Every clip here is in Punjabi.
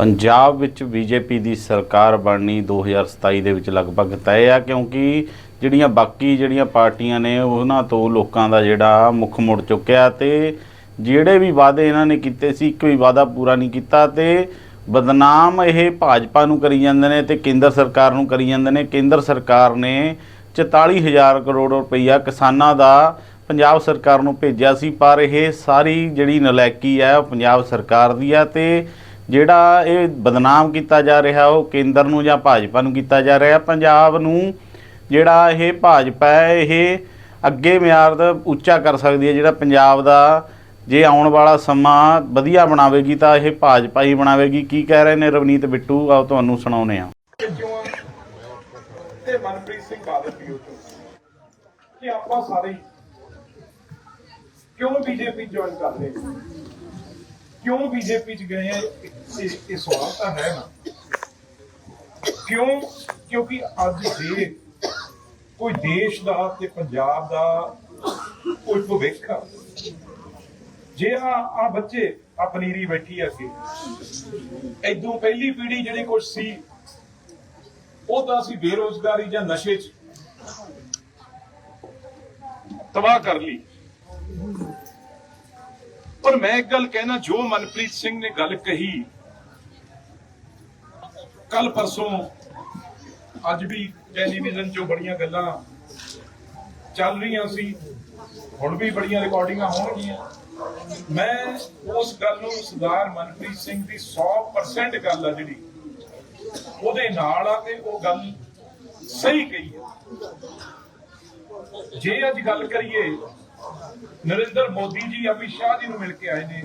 ਪੰਜਾਬ ਵਿੱਚ ਬੀਜੇਪੀ ਦੀ ਸਰਕਾਰ ਬਣਨੀ 2027 ਦੇ ਵਿੱਚ ਲਗਭਗ ਤੈਅ ਆ, ਕਿਉਂਕਿ ਜਿਹੜੀਆਂ ਬਾਕੀ ਜਿਹੜੀਆਂ ਪਾਰਟੀਆਂ ਨੇ ਉਹਨਾਂ ਤੋਂ ਲੋਕਾਂ ਦਾ ਜਿਹੜਾ ਮੁੱਖ ਮੁੜ ਚੁੱਕਿਆ ਤੇ ਜਿਹੜੇ ਵੀ ਵਾਅਦੇ ਇਹਨਾਂ ਨੇ ਕੀਤੇ ਸੀ ਕੋਈ ਵਾਅਦਾ ਪੂਰਾ ਨਹੀਂ ਕੀਤਾ ਤੇ ਬਦਨਾਮ ਇਹ ਭਾਜਪਾ ਨੂੰ ਕਰੀ ਜਾਂਦੇ ਨੇ ਤੇ ਕੇਂਦਰ ਸਰਕਾਰ ਨੂੰ ਕਰੀ ਜਾਂਦੇ ਨੇ। ਕੇਂਦਰ ਸਰਕਾਰ ਨੇ 44000 ਕਰੋੜ ਰੁਪਈਆ ਕਿਸਾਨਾਂ ਦਾ ਪੰਜਾਬ ਸਰਕਾਰ ਨੂੰ ਭੇਜਿਆ ਸੀ, ਪਰ ਇਹ ਸਾਰੀ ਜਿਹੜੀ ਨਲਾਇਕੀ ਹੈ ਉਹ ਪੰਜਾਬ ਸਰਕਾਰ ਦੀ ਆ ਤੇ ਜਿਹੜਾ ਇਹ ਬਦਨਾਮ ਕੀਤਾ ਜਾ ਰਿਹਾ, ਉਹ ਕੇਂਦਰ ਨੂੰ ਜਾਂ ਭਾਜਪਾ ਨੂੰ ਕੀਤਾ ਜਾ ਰਿਹਾ, ਪੰਜਾਬ ਨੂੰ ਜਿਹੜਾ ਇਹ ਭਾਜਪਾ ਹੈ, ਇਹ ਅੱਗੇ ਮਿਆਰ ਦਾ ਉੱਚਾ ਕਰ ਸਕਦੀ ਹੈ। ਜਿਹੜਾ ਪੰਜਾਬ ਦਾ ਜੇ ਆਉਣ ਵਾਲਾ ਸਮਾਂ ਵਧੀਆ ਬਣਾਵੇਗੀ ਤਾਂ ਇਹ ਭਾਜਪਾ ਹੀ ਬਣਾਵੇਗੀ। ਕੀ ਕਹਿ ਰਹੇ ਨੇ ਰਵਨੀਤ ਬਿੱਟੂ? ਆਓ ਤੁਹਾਨੂੰ ਸੁਣਾਉਨੇ ਆ ਤੇ ਮਨਪ੍ਰੀਤ ਸਿੰਘ ਬਾਦਲ ਵੀ ਉਹ ਕਿ ਆਪਾਂ ਸਾਰੇ ਕਿਉਂ ਬੀਜੇਪੀ ਜੁਆਇਨ ਕਰ ਰਹੇ? ਹਾਂ? ਕਿਉਂ ਬੀਜੇਪੀ ਚ ਗਏ ਆ? ਇਹ ਇਹ ਸਵਾਲ ਤਾਂ ਹੈ ਨਾ। ਕਿਉਂ? ਕਿਉਂਕਿ ਅੱਜ ਦੇ ਕੋਈ ਦੇਸ਼ ਦਾ ਤੇ ਪੰਜਾਬ ਦਾ ਕੋਈ ਭਵਿੱਖ ਆ, ਜੇ ਆ ਆ ਬੱਚੇ ਆ ਪਨੀਰੀ ਬੈਠੀ ਆ ਅੱਗੇ ਇਦੋਂ ਪਹਿਲੀ ਪੀੜ੍ਹੀ ਜਿਹੜੀ ਕੁਝ ਸੀ, ਉਹ ਤਾਂ ਅਸੀਂ ਬੇਰੋਜ਼ਗਾਰੀ ਜਾਂ ਨਸ਼ੇ 'ਚ ਤਬਾਹ ਕਰ ਲਈ। ਪਰ ਮੈਂ ਇੱਕ ਗੱਲ ਕਹਿਣਾ, ਜੋ ਮਨਪ੍ਰੀਤ ਸਿੰਘ ਨੇ ਗੱਲ ਕਹੀ ਕੱਲ ਪਰਸੋਂ ਅੱਜ ਵੀ ਟੈਲੀਵਿਜ਼ਨ 'ਚੋਂ ਬੜੀਆਂ ਗੱਲਾਂ ਚੱਲ ਰਹੀਆਂ ਸੀ, ਹੁਣ ਵੀ ਬੜੀਆਂ ਰਿਕਾਰਡਿੰਗਾਂ ਹੋਣਗੀਆਂ। ਮੈਂ ਉਸ ਗੱਲ ਨੂੰ ਸਰਦਾਰ ਮਨਪ੍ਰੀਤ ਸਿੰਘ ਦੀ 100% ਗੱਲ ਆ ਜਿਹੜੀ, ਉਹਦੇ ਨਾਲ ਆ ਤੇ ਉਹ ਗੱਲ ਸਹੀ ਕਹੀ ਹੈ ਜੇ ਅੱਜ ਗੱਲ ਕਰੀਏ ਨਰਿੰਦਰ ਮੋਦੀ ਜੀ, ਅਮਿਤ ਸ਼ਾਹ ਜੀ ਨੂੰ ਮਿਲ ਕੇ ਆਏ ਨੇ।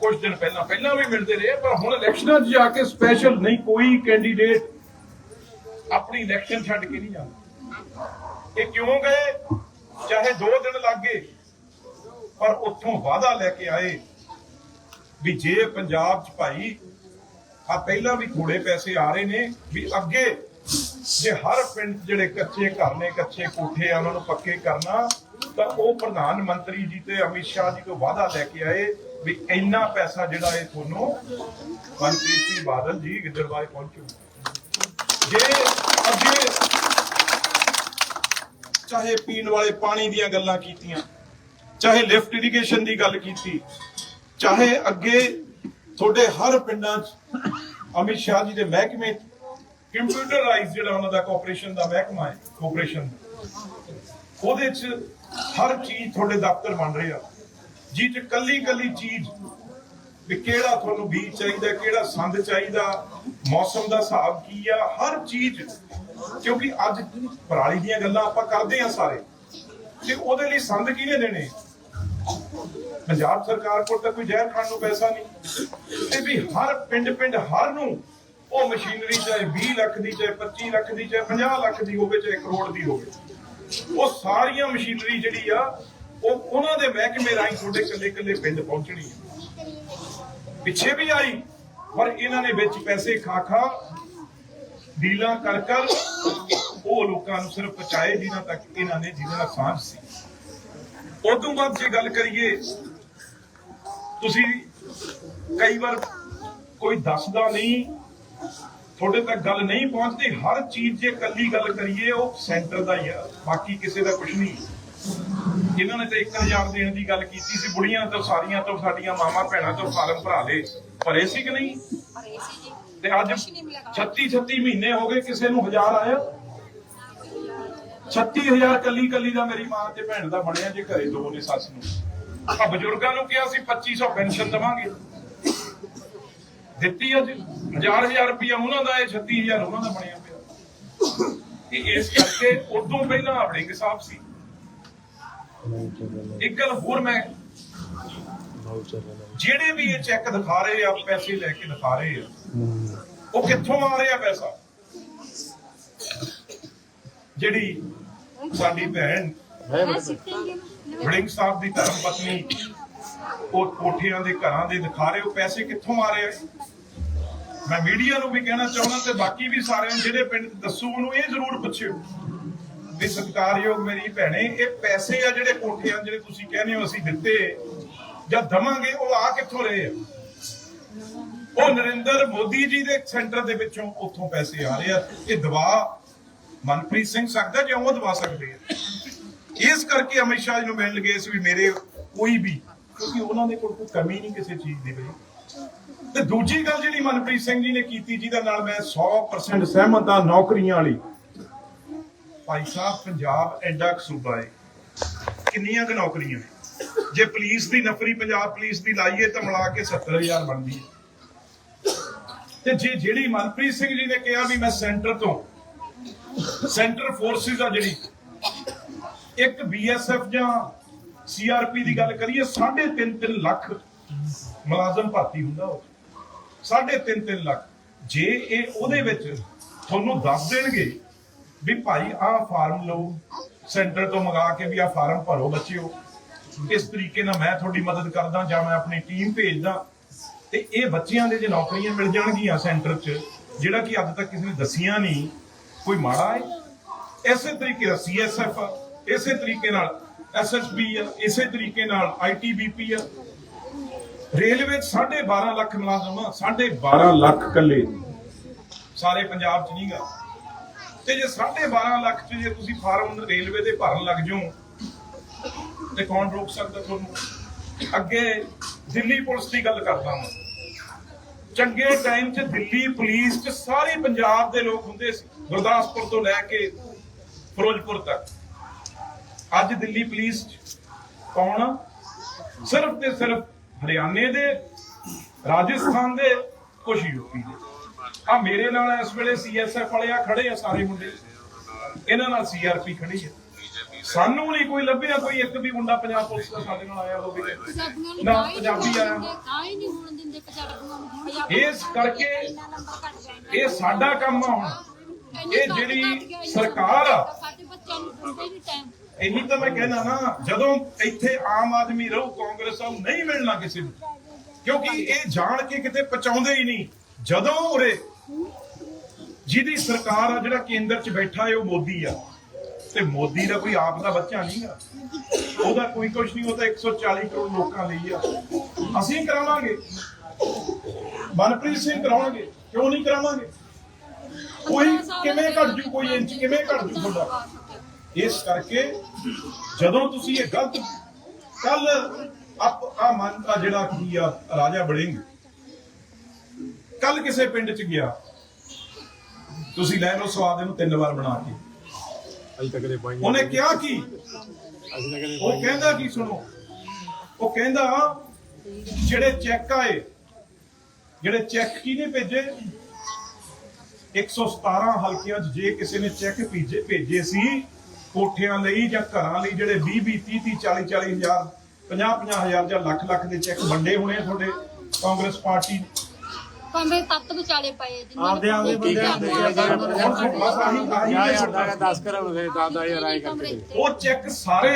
ਕੁਝ ਦਿਨ ਪਹਿਲਾਂ ਪਹਿਲਾਂ ਵੀ ਮਿਲਦੇ ਰਹੇ, ਪਰ ਹੁਣ ਇਲੈਕਸ਼ਨਾਂ 'ਚ ਜਾ ਕੇ ਸਪੈਸ਼ਲ ਨਹੀਂ, ਕੋਈ ਕੈਂਡੀਡੇਟ ਆਪਣੀ ਇਲੈਕਸ਼ਨ ਛੱਡ ਕੇ ਨਹੀਂ ਜਾਂਦਾ। ਇਹ ਕਿਉਂ ਗਏ? ਚਾਹੇ 2 ਦਿਨ ਲੱਗੇ ਪਰ ਉੱਥੋਂ ਵਾਅਦਾ ਲੈ ਕੇ ਆਏ ਵੀ ਜੇ ਪੰਜਾਬ 'ਚ ਭਾਈ ਆ ਪਹਿਲਾਂ ਵੀ ਥੋੜੇ ਪੈਸੇ ਆ ਰਹੇ ਨੇ, ਵੀ ਅੱਗੇ ਜੇ ਹਰ ਪਿੰਡ ਜਿਹੜੇ ਕੱਚੇ ਘਰ ਨੇ, ਕੱਚੇ ਕੋਠੇ ਆ, ਉਹਨਾਂ ਨੂੰ ਪੱਕੇ ਕਰਨਾ ਤਾਂ ਉਹ ਪ੍ਰਧਾਨ ਮੰਤਰੀ ਜੀ ਤੇ ਅਮਿਤ ਸ਼ਾਹ ਜੀ ਤੋਂ ਵਾਅਦਾ ਲੈ ਕੇ ਆਏ ਵੀ ਇੰਨਾ ਪੈਸਾ ਜਿਹੜਾ ਇਹ ਤੁਹਾਨੂੰ ਮਨਪ੍ਰੀਤ ਸਿੰਘ ਬਾਦਲ ਜੀ ਗਿੱਦੜਬਾਏ ਪਹੁੰਚੂ। ਜੇ ਅੱਗੇ ਚਾਹੇ ਪੀਣ ਵਾਲੇ ਪਾਣੀ ਦੀਆਂ ਗੱਲਾਂ ਕੀਤੀਆਂ, ਚਾਹੇ ਲਿਫਟ ਇਰੀਗੇਸ਼ਨ ਦੀ ਗੱਲ ਕੀਤੀ, ਚਾਹੇ ਅੱਗੇ ਤੁਹਾਡੇ ਹਰ ਪਿੰਡਾਂ 'ਚ ਅਮਿਤ ਸ਼ਾਹ ਜੀ ਦੇ ਮਹਿਕਮੇ ਕੰਪਿਊਟਰਾਈਜ਼ ਜਿਹੜਾ ਉਹਨਾਂ ਦਾ ਕੋਆਪਰੇਸ਼ਨ ਦਾ ਮਹਿਕਮਾ ਹੈ, ਕੋਆਪਰੇਸ਼ਨ। ਉਹਦੇ 'ਚ ਹਰ ਚੀਜ਼ ਤੁਹਾਡੇ ਦਫ਼ਤਰ ਬਣ ਰਹੇ ਆ। ਜੀ 'ਚ ਕੱਲੀ ਕੱਲੀ ਚੀਜ਼ ਵੀ ਕਿਹੜਾ ਤੁਹਾਨੂੰ ਬੀਜ ਚਾਹੀਦਾ, ਕਿਹੜਾ ਸੰਦ ਚਾਹੀਦਾ, ਮੌਸਮ ਦਾ ਹਿਸਾਬ ਕੀ ਆ, ਹਰ ਚੀਜ਼। ਕਿਉਂਕਿ ਅੱਜ ਪਰਾਲੀ ਦੀਆਂ ਗੱਲਾਂ ਆਪਾਂ ਕਰਦੇ ਆ ਸਾਰੇ। ਤੇ ਉਹਦੇ ਲਈ ਸੰਦ ਕਿਹਨੇ ਦੇਣੇ? ਪੰਜਾਬ ਸਰਕਾਰ ਕੋਲ ਤਾਂ ਕੋਈ ਜ਼ਹਿਰ ਖਾਣ ਨੂੰ ਪੈਸਾ ਨਹੀਂ। ਤੇ ਵੀ ਹਰ ਪਿੰਡ ਪਿੰਡ ਹਰ ਨੂੰ ਉਹ ਮਸ਼ੀਨਰੀ ਚਾਹੇ 20 ਲੱਖ ਦੀ, ਚਾਹੇ 25 ਲੱਖ ਦੀ, ਚਾਹੇ 50 ਲੱਖ ਦੀ ਹੋਵੇ, ਚਾਹੇ ਕਰੋੜ ਦੀ ਹੋਵੇ। ਉਹ ਸਾਰੀਆਂ ਮਸ਼ੀਨਰੀ ਜਿਹੜੀ ਆ, ਉਹ ਉਹਨਾਂ ਦੇ ਮਹਿਕਮੇ ਰਾਹੀਂ ਤੁਹਾਡੇ ਕੱਲੇ ਕੱਲੇ ਪਿੰਡ ਪਹੁੰਚਣੀ ਹੈ ਪਿੱਛੇ ਵੀ ਆਈ, ਪਰ ਇਹਨਾਂ ਨੇ ਵਿੱਚ ਪੈਸੇ ਖਾ ਖਾ ਡੀਲਾਂ ਕਰ ਕਰ ਉਹ ਲੋਕਾਂ ਨੂੰ ਸਿਰਫ ਪਹੁੰਚਾਏ ਜਿਨ੍ਹਾਂ ਤੱਕ ਇਹਨਾਂ ਨੇ ਜਿਹਨਾਂ ਦਾ ਸਾਂਝ ਸੀ। ਉਦੋਂ ਬਾਅਦ ਜੇ ਗੱਲ ਕਰੀਏ, ਤੁਸੀਂ ਕਈ ਵਾਰ ਕੋਈ ਦੱਸਦਾ ਨਹੀਂ ਤੁਹਾਡੇ ਤੱਕ ਗੱਲ ਨਹੀਂ ਪਹੁੰਚਦੀ ਹਰ ਚੀਜ਼ ਜੇ ਕੱਲੀ ਗੱਲ ਕਰੀਏ ਉਹ ਸੈਂਟਰ ਦਾ ਹੀ ਆ ਬਾਕੀ ਕਿਸੇ ਦਾ ਕੁਝ ਨਹੀਂ। ਇਹਨਾਂ ਨੇ ਤਾਂ 1000 ਦੇਣ ਦੀ ਗੱਲ ਕੀਤੀ ਸੀ ਬੁੜੀਆਂ ਤੋਂ ਸਾਰੀਆਂ ਤੋਂ ਸਾਡੀਆਂ ਮਾਮਾ ਭੈਣਾਂ ਤੋਂ ਫਾਰਮ ਭਰਾ ਲਏ। ਭਰੇ ਸੀ ਕਿ ਨਹੀਂ? ਤੇ ਅੱਜ 36 36 ਮਹੀਨੇ ਹੋ ਗਏ ਕਿਸੇ ਨੂੰ ਹਜ਼ਾਰ ਆਇਆ? 36000 ਕੱਲੀ ਕੱਲੀ ਦਾ ਮੇਰੀ ਮਾਂ ਤੇ ਭੈਣ ਦਾ ਬਣਿਆ ਜੇ ਘਰੇ ਦੋ ਨੇ ਸੱਸ ਨੂੰ। ਆ ਬਜ਼ੁਰਗਾਂ ਨੂੰ ਕਿਹਾ ਸੀ 2500 ਪੈਨਸ਼ਨ ਦਵਾਂਗੇ। ਦਿੱਤੀ ਅੱਜ ਹਜ਼ਾਰ ਹਜ਼ਾਰ ਰੁਪਇਆ ਉਹਨਾਂ ਦਾ, ਇਹ 36000 ਉਹਨਾਂ ਦਾ ਬਣਿਆ ਪਿਆ। ਇਹ ਇਸ ਕਰਕੇ ਉਦੋਂ ਪਹਿਲਾਂ ਆਪਣੇ ਸਾਹਿਬ ਸੀ। ਇੱਕ ਗੱਲ ਹੋਰ ਮੈਂ ਜਿਹੜੇ ਵੀ ਇਹ ਚੈੱਕ ਦਿਖਾ ਰਹੇ ਆ, ਪੈਸੇ ਲੈ ਕੇ ਦਿਖਾ ਰਹੇ ਆ, ਉਹ ਕਿੱਥੋਂ ਆ ਰਿਹਾ ਪੈਸਾ? ਜਿਹੜੀ ਸਾਡੀ ਭੈਣ ਵੜਿੰਗ ਸਾਹਿਬ ਦੀ ਧਰਮ ਪਤਨੀ, ਉਹ ਕੋਠਿਆਂ ਦੇ ਘਰਾਂ ਦੇ ਦਿਖਾ ਰਹੇ, ਉਹ ਪੈਸੇ ਕਿੱਥੋਂ ਆ ਰਹੇ ਆ? ਮੈਂ ਮੀਡੀਆ ਨੂੰ ਵੀ ਕਹਿਣਾ ਚਾਹੁੰਦਾ ਤੇ ਬਾਕੀ ਵੀ ਸਾਰਿਆਂ ਨੂੰ ਜਿਹੜੇ ਪਿੰਡ ਦੱਸੋ, ਉਹਨੂੰ ਇਹ ਜ਼ਰੂਰ ਪੁੱਛਿਓ ਵੀ ਸਤਿਕਾਰਯੋਗ ਮੇਰੀ ਭੈਣੇ, ਇਹ ਪੈਸੇ ਆ ਜਿਹੜੇ ਕੋਠਿਆਂ ਜਿਹੜੇ ਤੁਸੀਂ ਕਹਿੰਦੇ ਹੋ ਅਸੀਂ ਦਿੱਤੇ ਜਾਂ ਦਵਾਂਗੇ, ਉਹ ਆ ਕਿੱਥੋਂ ਰਹੇ ਆ? ਉਹ ਨਰਿੰਦਰ ਮੋਦੀ ਜੀ ਦੇ ਸੈਂਟਰ ਦੇ ਵਿੱਚੋਂ ਉੱਥੋਂ ਪੈਸੇ ਆ ਰਹੇ ਆ। ਇਹ ਦਵਾ ਮਨਪ੍ਰੀਤ ਸਿੰਘ ਸਕਦਾ ਜਾਂ ਉਹ ਦਵਾ ਸਕਦੇ ਆ? ਇਸ ਕਰਕੇ ਅਮਿਤ ਸ਼ਾਹ ਜੀ ਨੂੰ ਮਿਲਣ ਗਏ ਸੀ ਵੀ ਮੇਰੇ ਕੋਈ ਵੀ, ਕਿਉਂਕਿ ਉਹਨਾਂ ਦੇ ਕੋਲ ਕੋਈ ਕਮੀ ਨਹੀਂ ਕਿਸੇ ਚੀਜ਼ ਦੀ ਬਈ। ਤੇ ਦੂਜੀ ਗੱਲ ਜਿਹੜੀ ਮਨਪ੍ਰੀਤ ਸਿੰਘ ਜੀ ਨੇ ਕੀਤੀ, ਜਿਹਦੇ ਨਾਲ ਮੈਂ 100% ਸਹਿਮਤ ਹਾਂ ਨੌਕਰੀਆਂ ਵਾਲੀ। ਭਾਈ ਸਾਹਿਬ, ਪੰਜਾਬ ਐਡਾ ਕੁ ਹੈ ਕਿੰਨੀਆਂ ਕੁ ਨੌਕਰੀਆਂ ਜੇ ਪੁਲਿਸ ਦੀ ਨਫਰੀ ਪੰਜਾਬ ਪੁਲਿਸ ਦੀ ਲਾਈਏ ਤਾਂ ਮਿਲਾ ਕੇ 70000 ਬਣਦੀ ਹੈ ਤੇ ਜੇ ਜਿਹੜੀ ਮਨਪ੍ਰੀਤ ਸਿੰਘ ਜੀ ਨੇ ਕਿਹਾ ਵੀ ਮੈਂ ਸੈਂਟਰ ਤੋਂ, ਸੈਂਟਰ ਫੋਰਸਿਸ ਆ ਜਿਹੜੀ, ਇੱਕ ਬੀਐਸਐਫ ਜਾਂ ਸੀਆਰਪੀ ਦੀ ਗੱਲ ਕਰੀਏ 3.5 ਲੱਖ ਮੁਲਾਜ਼ਮ ਭਰਤੀ ਹੁੰਦਾ ਉਹ। 3.5 ਲੱਖ। ਜੇ ਇਹ ਉਹਦੇ ਵਿੱਚ ਤੁਹਾਨੂੰ ਦੱਸ ਦੇਣਗੇ ਵੀ ਭਾਈ ਆਹ ਫਾਰਮ ਲਓ, ਸੈਂਟਰ ਤੋਂ ਮੰਗਾ ਕੇ ਵੀ ਆਹ ਫਾਰਮ ਭਰੋ ਬੱਚਿਓ। ਇਸ ਤਰੀਕੇ ਨਾਲ ਮੈਂ ਤੁਹਾਡੀ ਮਦਦ ਕਰਦਾ, ਜਾਂ ਮੈਂ ਆਪਣੀ ਟੀਮ ਭੇਜਦਾ। ਤੇ ਇਹ ਬੱਚਿਆਂ ਦੇ ਜੇ ਨੌਕਰੀਆਂ ਮਿਲ ਜਾਣਗੀਆਂ ਸੈਂਟਰ 'ਚ, ਜਿਹੜਾ ਕਿ ਅੱਜ ਤੱਕ ਕਿਸੇ ਨੇ ਦੱਸੀਆਂ ਨਹੀਂ, ਕੋਈ ਮਾੜਾ ਹੈ? ਇਸੇ ਤਰੀਕੇ ਨਾਲ ਸੀਐਸਐਫ ਇਸੇ ਤਰੀਕੇ ਨਾਲ ਐਸਐਸਬੀ ਆ, ਇਸੇ ਤਰੀਕੇ ਨਾਲ ਆਈਟੀਬੀਪੀ ਆ ਰੇਲਵੇ 'ਚ 12.5 ਲੱਖ ਮੁਲਾਜ਼ਮ ਆ 12.5 ਲੱਖ ਕੱਲੇ ਸਾਰੇ ਪੰਜਾਬ 'ਚ ਨਹੀਂਗਾ। ਤੇ ਜੇ 12.5 ਲੱਖ 'ਚ ਜੇ ਤੁਸੀਂ ਫਾਰਮ ਰੇਲਵੇ ਦੇ ਭਰਨ ਲੱਗ ਜਾਓ, ਤੇ ਕੌਣ ਰੋਕ ਸਕਦਾ ਤੁਹਾਨੂੰ? ਅੱਗੇ ਦਿੱਲੀ ਪੁਲਿਸ ਦੀ ਗੱਲ ਕਰਦਾ ਹਾਂ ਚੰਗੇ ਟਾਈਮ 'ਚ ਦਿੱਲੀ ਪੁਲਿਸ 'ਚ ਸਾਰੇ ਪੰਜਾਬ ਦੇ ਲੋਕ ਹੁੰਦੇ ਸੀ, ਗੁਰਦਾਸਪੁਰ ਤੋਂ ਲੈ ਕੇ ਫਿਰੋਜ਼ਪੁਰ ਤੱਕ। ਅੱਜ ਦਿੱਲੀ ਪੁਲਿਸ ਕੌਣ? ਸਿਰਫ ਤੇ ਸਿਰਫ ਹਰਿਆਣੇ ਦੇ ਰਾਜਸਥਾਨ ਦੇ ਕੁਝ ਯੂਪੀ ਦੇ। ਆ ਮੇਰੇ ਨਾਲ ਇਸ ਵੇਲੇ ਸੀਐਸਐਫ ਵਾਲੇ ਆ ਖੜੇ ਆ ਸਾਰੇ ਮੁੰਡੇ। ਇਹਨਾਂ ਨਾਲ ਸੀਆਰਪੀ ਖੜੀ ਹੈ। ਸਾਨੂੰ ਨਹੀਂ ਕੋਈ ਲੱਭਿਆ ਕੋਈ ਇੱਕ ਵੀ ਮੁੰਡਾ ਪੰਜਾਬ ਪੁਲਿਸ ਦਾ ਸਾਡੇ ਨਾਲ ਆਇਆ ਹੋਵੇ। ਨੂੰ ਪੰਜਾਬੀ ਆਇਆ। ਇਸ ਕਰਕੇ ਇਹ ਸਾਡਾ ਕੰਮ ਆ ਹੁਣ। ਇਹ ਜਿਹੜੀ ਸਰਕਾਰ ਆ। ਸਾਡੇ ਬੱਚਿਆਂ ਨੂੰ ਦਿੰਦੇ ਨਹੀਂ ਟਾਈਮ ਇੰਨੀ ਤਾਂ ਮੈਂ ਕਹਿਣਾ ਨਾ ਜਦੋਂ ਇੱਥੇ ਆਮ ਆਦਮੀ ਰਹੂ, ਕਾਂਗਰਸ ਆਉ ਨਹੀਂ ਮਿਲਣਾ ਕਿਸੇ ਨੂੰ। ਕਿਉਂਕਿ ਇਹ ਜਾਣ ਕੇ ਕਿਤੇ ਪਹੁੰਚਾਉਂਦੇ ਹੀ ਨਹੀਂ। ਜਦੋਂ ਉਰੇ ਜਿਹਦੀ ਸਰਕਾਰ ਆ, ਜਿਹੜਾ ਕੇਂਦਰ 'ਚ ਬੈਠਾ ਹੈ ਉਹ ਮੋਦੀ ਆ। ਤੇ ਮੋਦੀ ਦਾ ਕੋਈ ਆਪ ਦਾ ਬੱਚਾ ਨਹੀਂਗਾ ਉਹਦਾ ਕੋਈ ਕੁਝ ਨਹੀਂ, ਉਹ ਤਾਂ 140 ਕਰੋੜ ਲੋਕਾਂ ਲਈ ਆ। ਅਸੀਂ ਕਰਾਵਾਂਗੇ। ਮਨਪ੍ਰੀਤ ਸਿੰਘ ਕਰਾਉਣਗੇ, ਕਿਉਂ ਨਹੀਂ ਕਰਾਵਾਂਗੇ? ਕੋਈ ਕਿਵੇਂ ਘਟ ਜੂ, ਕੋਈ ਇੰਚ ਕਿਵੇਂ ਘਟ ਜੂ ਤੁਹਾਡਾ? ਇਸ ਕਰਕੇ ਜਦੋਂ ਤੁਸੀਂ ਇਹ ਗਲਤ ਕੱਲ ਆਪ ਆ ਮਨ ਆ ਜਿਹੜਾ ਕੀ ਆ ਰਾਜਾ ਬੜਿੰਗ ਕੱਲ ਕਿਸੇ ਪਿੰਡ ਚ ਗਿਆ ਤੁਸੀਂ ਲੈ ਲਓ ਸਵਾਦ ਇਹਨੂੰ ਤਿੰਨ ਵਾਰ ਬਣਾ ਕੇ। ਅਸੀਂ ਤਾਂ ਕਦੇ ਪਾਈਆਂ ਉਹਨੇ ਕਿਹਾ ਕੀ? ਅਸੀਂ ਤਾਂ ਕਦੇ ਉਹ ਕਹਿੰਦਾ ਕੀ ਸੁਣੋ? ਉਹ ਕਹਿੰਦਾ ਜਿਹੜੇ ਚੈੱਕ ਆਏ ਜਿਹੜੇ ਚੈੱਕ ਕਿਹਨੇ ਭੇਜੇ? 117 ਹਲਕਿਆਂ 'ਚ ਜੇ ਕਿਸੇ ਨੇ ਚੈੱਕ ਭੇਜੇ ਭੇਜੇ ਸੀ ਕੋਠਿਆਂ ਲਈ ਜਾਂ ਘਰਾਂ ਲਈ ਜਿਹੜੇ 20 20 30 30 40 40 ਹਜ਼ਾਰ 50 50 ਹਜ਼ਾਰ ਜਾਂ ਲੱਖ ਲੱਖ ਦੇ ਚੈੱਕ ਵੰਡੇ ਹੋਣੇ ਆ ਤੁਹਾਡੇ ਕਾਂਗਰਸ ਪਾਰਟੀ? ਨੇ। ਭਾਵੇਂ ਤੱਤ ਵਿਚਾਲੇ ਪਏ ਜਿੰਨਾਂ ਆਪਦੇ ਆਪਦੇ ਬੰਦਿਆਂ ਦੇ ਹੁਣ ਬਸ ਆਹੀ ਆਹੀ ਯਾ ਇਹ ਯਾਰ ਸੋਚਣਾ। ਦਾ 10 ਕਰਮ ਦੇ ਦਾਦਾ ਯਾਰ ਆਏ ਕਰਕੇ ਉਹ ਚੈੱਕ ਸਾਰੇ।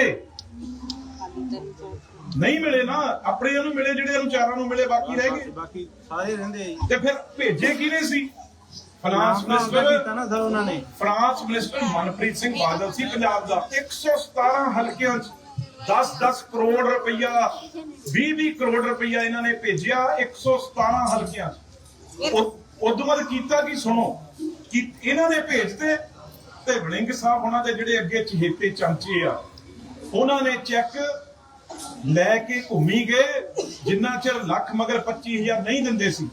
ਨਹੀਂ ਮਿਲੇ ਨਾ ਆਪਣੇ ਨੂੰ ਮਿਲੇ ਜਿਹੜੇ ਇਹਨੂੰ ਚਾਰਾਂ ਨੂੰ ਮਿਲੇ ਬਾਕੀ ਰਹਿ ਗਏ। ਬਾਕੀ ਸਾਰੇ ਰਹਿੰਦੇ ਆ ਜੀ। ਤੇ ਫਿਰ ਭੇਜੇ ਕਿਹਨੇ ਸੀ? ਫਰਾਂਸ ਮਿਨਿਸਟਰ ਨਾ ਸਰ ਉਹਨਾਂ ਨੇ। ਫਰਾਂਸ ਮਿਨਿਸਟਰ ਮਨਪ੍ਰੀਤ ਸਿੰਘ ਬਾਦਲ ਸੀ ਪੰਜਾਬ ਦਾ। 117 ਹਲਕਿਆਂ 'ਚ 10-10 ਕਰੋੜ ਰੁਪਈਆ 20-20 ਕਰੋੜ ਰੁਪਈਆ ਇਹਨਾਂ ਨੇ ਭੇਜਿਆ 117 ਹਲਕਿਆਂ 'ਚ। ਉਦੋਂ ਬਾਅਦ ਕੀਤਾ ਕੀ ਸੁਣੋ ਕਿ ਇਹਨਾਂ ਨੇ ਭੇਜਦੇ ਤੇ ਵੜਿੰਗ ਸਾਹਿਬ ਉਹਨਾਂ ਦੇ ਜਿਹੜੇ ਅੱਗੇ ਚਹੇਤੇ ਚਮਚੇ ਆ ਉਹਨਾਂ ਨੇ ਚੈੱਕ ਲੈ ਕੇ ਘੁੰਮੀ ਗਏ ਜਿੰਨਾ ਚਿਰ ਲੱਖ ਮਗਰ 25000 ਨਹੀਂ ਦਿੰਦੇ ਸੀ।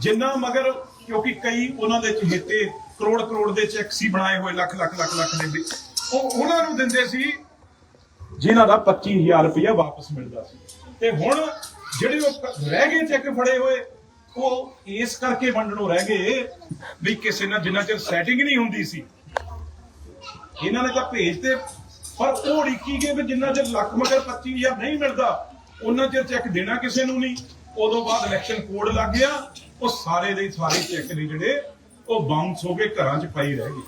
ਜਿੰਨਾ ਮਗਰ ਕਿਉਂਕਿ ਕਈ ਉਹਨਾਂ ਦੇ ਚਹੇਤੇ ਕਰੋੜ ਕਰੋੜ ਦੇ ਚੈੱਕ ਸੀ ਬਣਾਏ ਹੋਏ, ਲੱਖ ਲੱਖ ਲੱਖ ਲੱਖ ਦੇ ਵਿੱਚ। ਉਹ ਉਹਨਾਂ ਨੂੰ ਦਿੰਦੇ ਸੀ, ਜਿਨ੍ਹਾਂ ਦਾ 25000 ਰੁਪਇਆ ਵਾਪਸ ਮਿਲਦਾ ਸੀ। ਤੇ ਹੁਣ ਜਿਹੜੇ ਉਹ ਰਹਿ ਗਏ ਚੈੱਕ ਫੜੇ ਹੋਏ, ਉਹ ਇਸ ਕਰਕੇ ਵੰਡਣੋਂ ਰਹਿ ਗਏ ਵੀ ਕਿਸੇ ਨਾਲ ਜਿੰਨਾ ਚਿਰ ਸੈਟਿੰਗ ਨਹੀਂ ਹੁੰਦੀ ਸੀ। ਇਹਨਾਂ ਨੇ ਤਾਂ ਭੇਜਤੇ, ਪਰ ਉਹ ਉਡੀਕੀ ਗਏ ਵੀ ਜਿੰਨਾ ਚਿਰ ਲੱਖ ਮਗਰ 25000 ਨਹੀਂ ਮਿਲਦਾ, ਉਹਨਾਂ ਚਿਰ ਚੈੱਕ ਦੇਣਾ ਕਿਸੇ ਨੂੰ ਨਹੀਂ। ਉਦੋਂ ਬਾਅਦ ਇਲੈਕਸ਼ਨ ਕੋਡ ਲੱਗ ਗਿਆ। ਉਹ ਸਾਰੇ ਦੇ ਸਾਰੇ ਚੈੱਕ ਨੇ ਜਿਹੜੇ ਉਹ ਬਾਉਂਸ ਹੋ ਕੇ ਘਰਾਂ 'ਚ ਪਈ ਰਹਿ ਗਏ।